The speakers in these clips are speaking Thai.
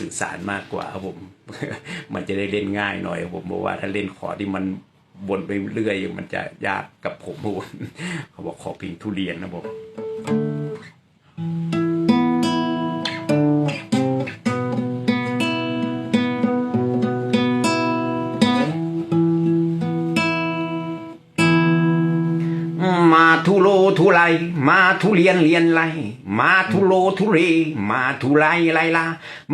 สื่อสารมากกว่าครับผม มันจะได้เล่นง่ายหน่อยครับผมเพราะว่าถ้าเล่นขอที่มันวนไปเรื่อยมันจะยากกับผมผมเขาบอกขอพิงทุเรียนนะผม มาทุโลทุไรมาทุเรียนเรียนไรมาทุโลทุเร มาทุไรไรลา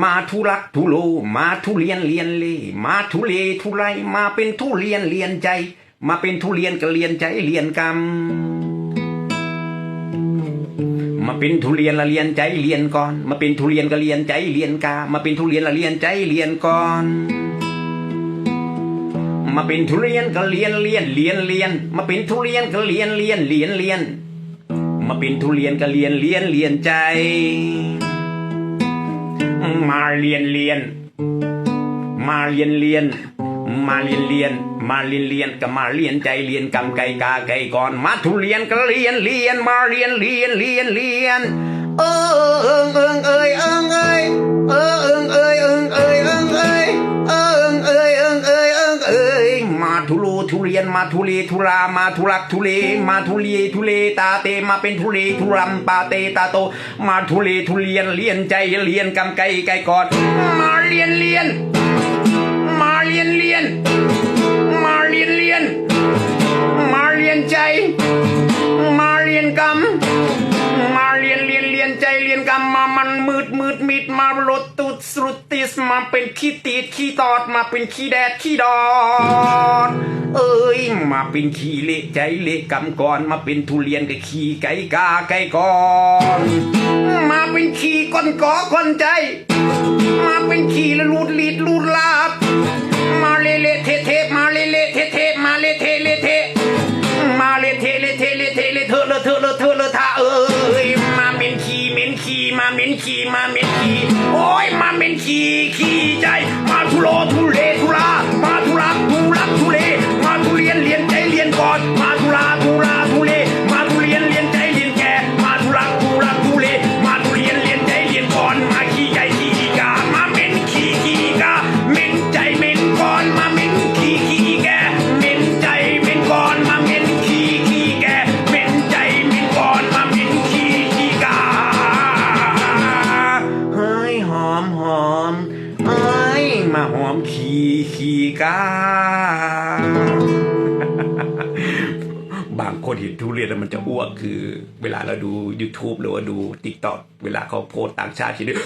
มาทุรักทุโล มาทุเรียนเรียนเลมาทุเลทุไรมาเป็นทุเรียนเรียนใจ มาเป็นทุเรียนก็เรียนใจเรียนกรรมมาเป็นทุเรียนละเรียนใจเรียนก่อน มาเป็นทุเรียนก็เรียนใจเรียนกามาเป็นทุเรียนละเรียนใจเรียนก่อน มาเป็นทุเรียนก็เรียนเรียนเรียนเรียน มาเป็นทุเรียนก็เรียนเรียนเรียนเรียน มาเป็นทุเรียนก็เรียนเรียนเรียนใจ มาเรียนเรียน มาเรียนเรียน มาเรียนเรียน มาเรียนเรียนก็มาเรียนใจเรียนกำไก่กาไก่ก่อน มาทุเรียนก็เรียนเรียน มาเรียนเรียนเรียนเรียน เออเอิงเอิงเอ้ยเอิงเอ้ยเออเอิง มาทุเลทุรามาทุรักทุเลมาทุเลทุเลตาเตมาเป็นทุเลทุรำปาเตตาโต มาทุเลทุเรียนเรียนใจเรียนกำไก่ไก่ก่อนมาเรียนเรียน มาเรียนเรียน มาเรียนเรียน มาเรียนใจ มาเรียนกรรมมาเรียนเรียนเรียนใจเรียนกรรมมามันมืดมืดมิดมาลดตุดสรุดติสมาเป็นขี้ตีดขี้ตอดมาเป็นขี้แดดขี้ดอดเอ้ย มาเป็นขี้เละใจเละกำก่อนมาเป็นทุเรียนกับขี้ไก่กาไก่ก่อนมาเป็นขี้ก้นกอก้นใจ มาเป็นขี้ละลูดลีดลูดลาบ มาเละเละเทะเทะมาเละเละเทะเทะมาเละเทะเละเทะมาเละเทะเละเทะเละเทะเละเทอเลอะเทอเลอะเทเลอะทะเอ้ยมาเหม็นขี้เหม็นขี้มาเหม็นขี้มาเหม็นขี้โอ้ยมาเหม็นขี้ขี้ใจ มาทุโลทุเลทุลามา ขี้ขี้กา บางคนเห็นทุเรียนแล้วมันจะอ้วกคือ เวลาเราดู YouTube หรือว่าดู TikTok เวลาเขาโพสต่างชาติทีนี้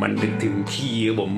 มันนึกถึงขี้ผม